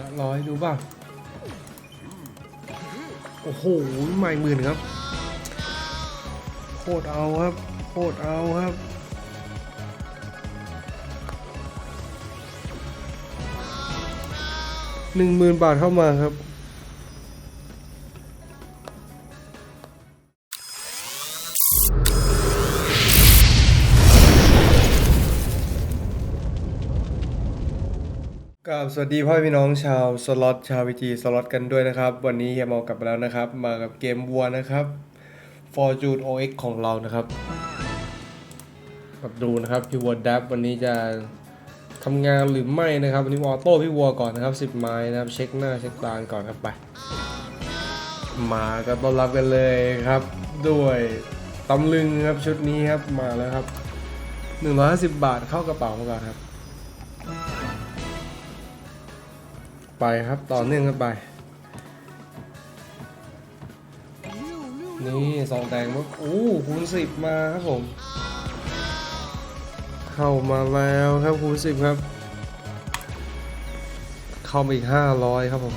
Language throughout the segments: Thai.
ละร้อยดูป่ะ โอ้โหใหม่หมื่นครับ โคตรเอาครับ โคตรเอาครับหนึ่งหมื่นบาทเข้ามาครับ กับสวัสดีพ่อพี่น้องชาวสล็อตชาววีจีสล็อตกันด้วยนะครับ วันนี้เฮียมากลับมาแล้วนะครับ มากับเกมวัวนะครับ Fortune OX ของเรานะครับกับดูนะครับพี่วัวดับวันนี้จะทำงานหรือไม่นะครับ วันนี้วอโต้พี่วัวก่อนนะครับ 10 ไม้นะครับ เช็คหน้าเช็คตาก่อนครับไป มาก็ต้อนรับกันเลยครับ ด้วยตำลึงครับชุดนี้ครับมาแล้วครับ 150 บาทเข้ากระเป๋ามาก่อนครับ ไปครับต่อเนื่องกันไป นี่สองแดงมั้งโอ้คูณสิบมาครับผม เข้ามาแล้วครับคูณสิบครับ เข้ามาอีกห้าร้อยครับผม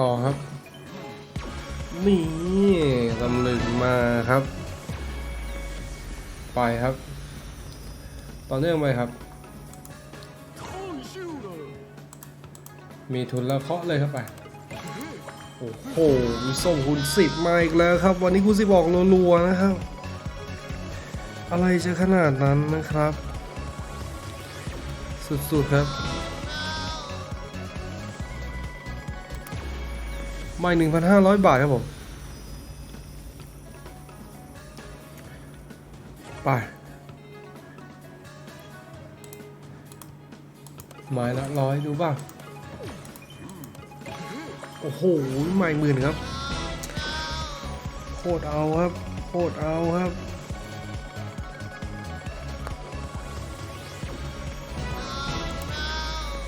ต่อครับนี่ตำลึงมาครับ ไปครับ ต่อเนื่องไปครับ มีทุนแล้วเคาะเลยครับไปโอ้โหส่งคุณสิบมาอีกแล้วครับ วันนี้คุณสิบออกรัวๆนะครับ อะไรจะขนาดนั้นนะครับ สุดๆครับไม่หนึ่งพันห้าร้อยบาทครับผม ไป ไม้ละร้อยดูป่ะ โอ้โหหม่หมื่นครับ โคตรเอาครับ โคตรเอาครับ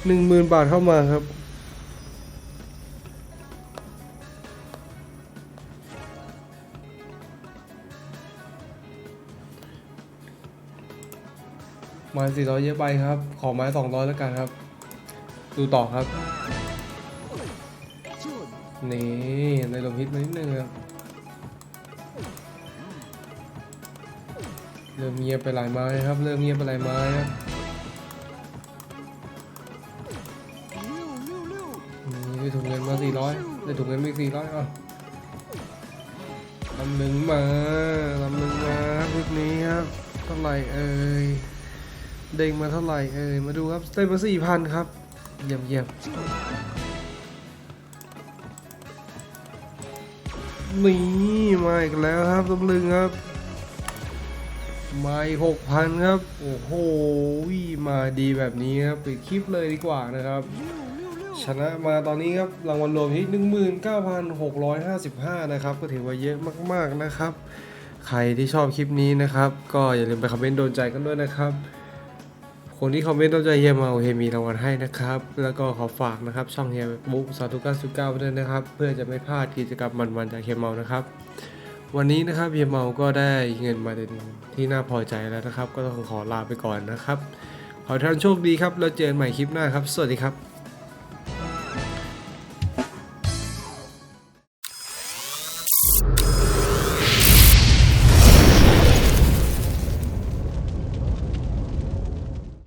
หนึ่งหมื่นบาทเข้ามาครับ ไม้สี่ร้อยเยอะไปครับ ขอไม้สองร้อยแล้วกันครับ ดูต่อครับ นี่ในลมฮิตมานิดนึงครับเริ่มเงียบไปหลายไม้ครับ เริ่มเงียบไปหลายไม้ครับนี่ได้ถุงเงินมาสี่ร้อยได้ถุงเงินมาสี่ร้อยอะลำหนึ่งมาลำหนึ่งมาครับชุดนี้ครับเท่าไหร่เอ่ย เด้งมาเท่าไหร่เอ่ยมาดูครับได้มาสี่พันครับเยี่ยมเยี่ยมนี่มาอีกแล้วครับตำลึงครับมาอีกหกพันครับ โอ้โหมาดีแบบนี้ครับปิดคลิปเลยดีกว่านะครับ ชนะมาตอนนี้ครับรางวัลรวมที่19,655 นะครับ ก็ถือว่าเยอะมากๆนะครับ ใครที่ชอบคลิปนี้นะครับ ก็อย่าลืมไปคอมเมนต์โดนใจกันด้วยนะครับ คนที่คอมเมนต์โดนใจเฮียมาเฮมีรางวัลให้นะครับ แล้วก็ขอฝากนะครับช่องเฮียบุ๊กสาธุก้าสุก้าด้วยนะครับ เพื่อจะไม่พลาดกิจกรรมมันๆจากเฮียเมานะครับ วันนี้นะครับเฮียเมาก็ได้เงินมาเป็นที่น่าพอใจแล้วนะครับ ก็ต้องขอลาไปก่อนนะครับ ขอท่านโชคดีครับ แล้วเจอกันใหม่คลิปหน้าครับ สวัสดีครับ